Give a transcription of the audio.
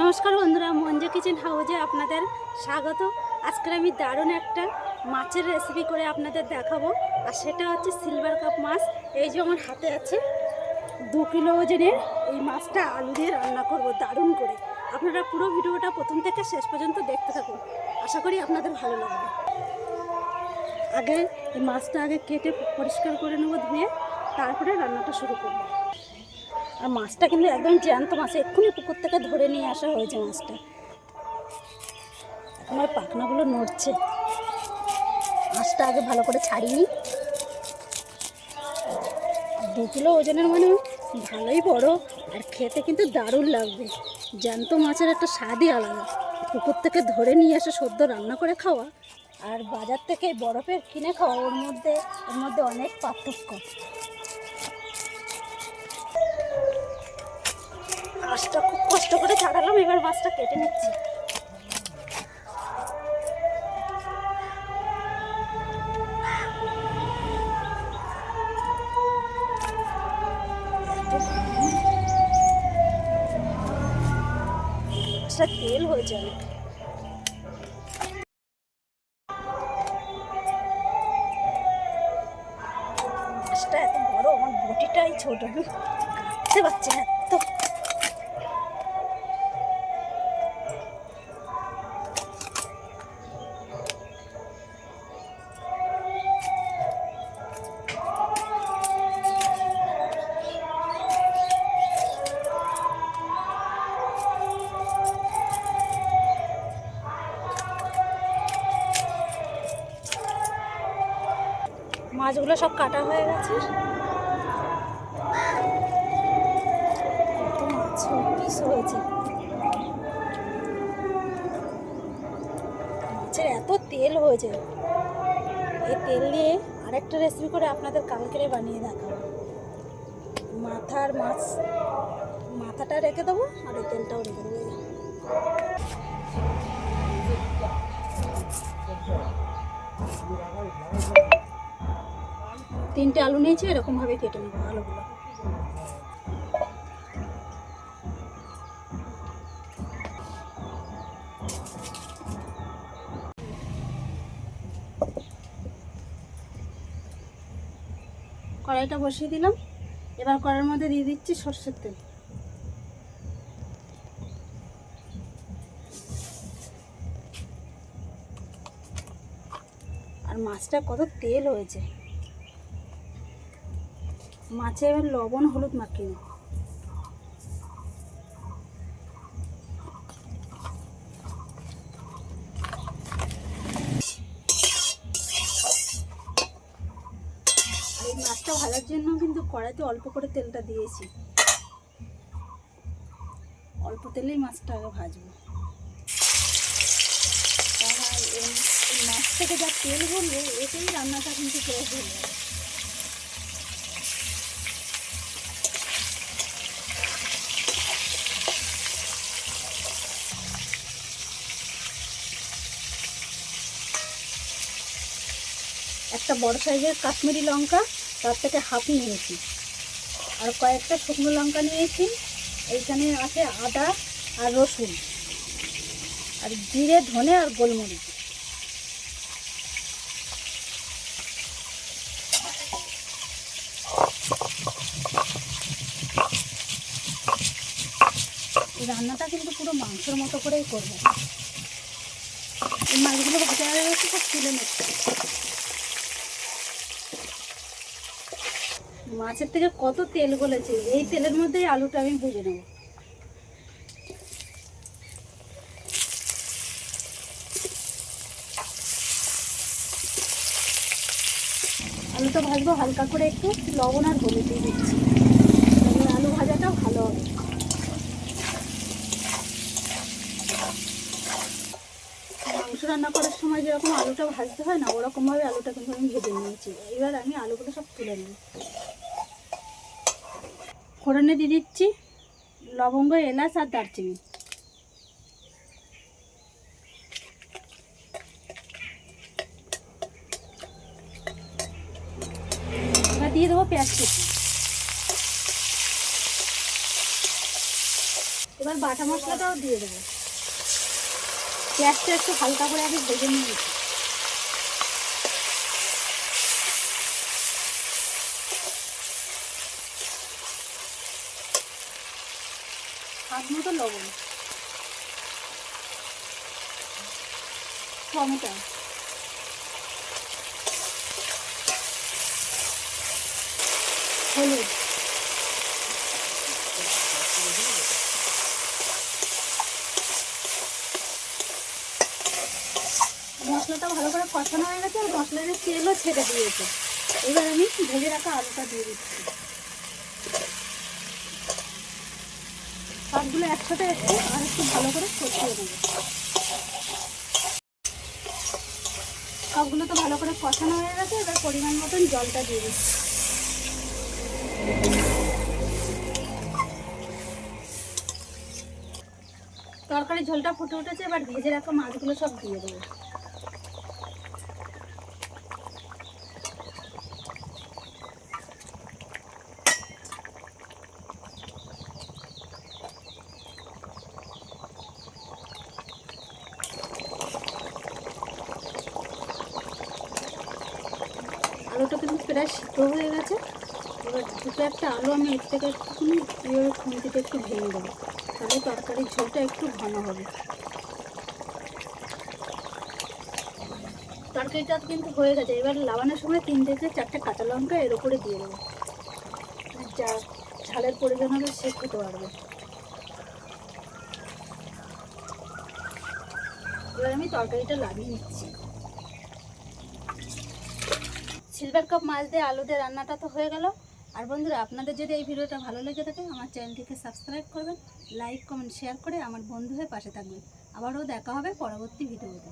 নমস্কার বন্ধুরা, মঞ্জু কিচেন হাউজে আপনাদের স্বাগত। আজকে আমি দারুণ একটা মাছের রেসিপি করে আপনাদের দেখাবো, আর সেটা হচ্ছে সিলভার কাপ মাছ। এই যে আমার হাতে আছে দু কিলো ওজনের এই মাছটা, আলু দিয়ে রান্না করব দারুণ করে। আপনারা পুরো ভিডিওটা প্রথম থেকে শেষ পর্যন্ত দেখতে থাকুন। আশা করি আপনাদের ভালো লাগবে। আগে এই মাছটা আগে কেটে পরিষ্কার করে নেব ধুয়ে, তারপরে রান্নাটা শুরু করব। আর মাছটা কিন্তু একদম জ্যান্ত মাছ, এক্ষুনি পুকুর থেকে ধরে নিয়ে আসা হয়েছে মাছটা। এখন ওই পাখনাগুলো নড়ছে। মাছটা আগে ভালো করে ছাড়িনি দু কিলো ওজনের মানে ভালোই বড়, আর খেতে কিন্তু দারুণ লাগবে। জ্যান্ত মাছের একটা স্বাদই আলাদা। পুকুর থেকে ধরে নিয়ে এসে সদ্য রান্না করে খাওয়া, আর বাজার থেকে বরফের কিনে খাওয়া, ওর মধ্যে ওর মধ্যে অনেক পার্থক্য। মাছটা খুব কষ্ট করে ছাড়ালাম, এবার মাছটা কেটে নিচ্ছি। মাছটা তেল হয়ে যাবে। মাছটা এত বড়, আমার বটিটাই ছোট আমি কাটতে পারছি না মাছগুলো সব কাটা হয়ে গেছে। মাছ হয়েছে। মাছের এত তেল হয়েছে। এই তেল দিয়ে আরেকটা রেসিপি করে আপনাদের কালকেরে বানিয়ে দেখাবো। মাথার মাছ, মাথাটা রেখে দেবো আর এই তেলটাও রেখে দেবো। এই যে। তিনটে আলু নিয়েছি এরকমভাবে কেটে নেব আলুগুলো। কড়াইটা বসিয়ে দিলাম। এবার কড়াইয়ের মধ্যে দিয়ে দিচ্ছি সর্ষের তেল। আর মাছটা কত তেল হয়েছে। মাছে এবার লবণ হলুদ মাখিয়ে নেব মাছটা ভাজার জন্য কিন্তু কড়াইতে অল্প করে তেলটা দিয়েছি। অল্প তেলেই মাছটা আগে ভাজবো মাছ থেকে যা তেল বলবে এতেই রান্নাটা কিন্তু শেষ হয়ে যাবে। একটা বড় সাইজের কাশ্মীরি লঙ্কা, তার থেকে হাফ নিয়েছি। আর কয়েকটা শুকনো লঙ্কা নিয়েছি। এইখানে আছে আদা আর রসুন। আর জিরে, ধনে আর গোলমরিচ। রান্নাটা কিন্তু পুরো মাংসের মতো করেই করব। এই মাছগুলো ভাজা হয়ে গেছে তুলে নিচ্ছে। মাছের থেকে কত তেল গলেছে? এই তেলের মধ্যেই আলুটা আমি ভেজে নেব। আলুটা ভাজবো হালকা করে একটু, লবণ আর হলুদ দিয়ে দিচ্ছি। আলু ভাজাটা ভালো হবে। মাংস রান্না করার সময় যেরকম আলুটা ভাজতে হয় না, ওরকমভাবে আলুটা কিন্তু আমি ভেজে নিয়েছি। এবার আমি আলুগুলো সব তুলে নেব। ফোড়নে দিয়ে দিচ্ছি লবঙ্গ, এলাচ আর দারচিনি। এবার দিয়ে দেবো পেঁয়াজ কুচি। এবার বাটা মশলাটাও দিয়ে দেবো। পেঁয়াজটা একটু হালকা করে আগে ভেজে নিয়ে হাত মতো লবণ। হলুদ। মশলাটা ভালো করে কষানো হয়ে গেছে আর মশলার তেলও ছেড়ে দিয়েছে। এবার আমি ভেজে রাখা আলুটা দিয়ে দিচ্ছি। সবগুলো একসাথে একটু আর একটু ভালো করে কষিয়ে দেবো সবগুলো তো ভালো করে কষানো হয়ে গেছে, এবার পরিমাণ মতন জলটা দিয়ে দিচ্ছি। তরকারি ঝোলটা ফুটে উঠেছে, এবার ভেজে রাখা মাছগুলো সব দিয়ে দেবো আলুটা কিন্তু প্রায় সিদ্ধ হয়ে গেছে। এবার দুটো একটা আলু আমি এর থেকে একটুখানি এভাবে খুঁটিতে একটু ভেঙে দেবো। তাহলে তরকারির ঝোলটা একটু ঘন হবে। তরকারিটা কিন্তু হয়ে গেছে। এবার লাগানোর সময় তিন থেকে চারটে কাঁচা লঙ্কা এর উপরে দিয়ে দেবো। যা ঝালের প্রয়োজন হবে সে খেতে পারবে। এবার আমি তরকারিটা লাগিয়ে নিচ্ছি। সিলভার কাপ মাছ দিয়ে আলু দিয়ে রান্নাটা তো হয়ে গেল। আর বন্ধুরা, আপনাদের যদি এই ভিডিওটা ভালো লেগে থাকে, আমার চ্যানেলটিকে সাবস্ক্রাইব করবেন, লাইক, কমেন্ট, শেয়ার করে আমার বন্ধু হয়ে পাশে থাকবেন। আবারও দেখা হবে পরবর্তী ভিডিওতে।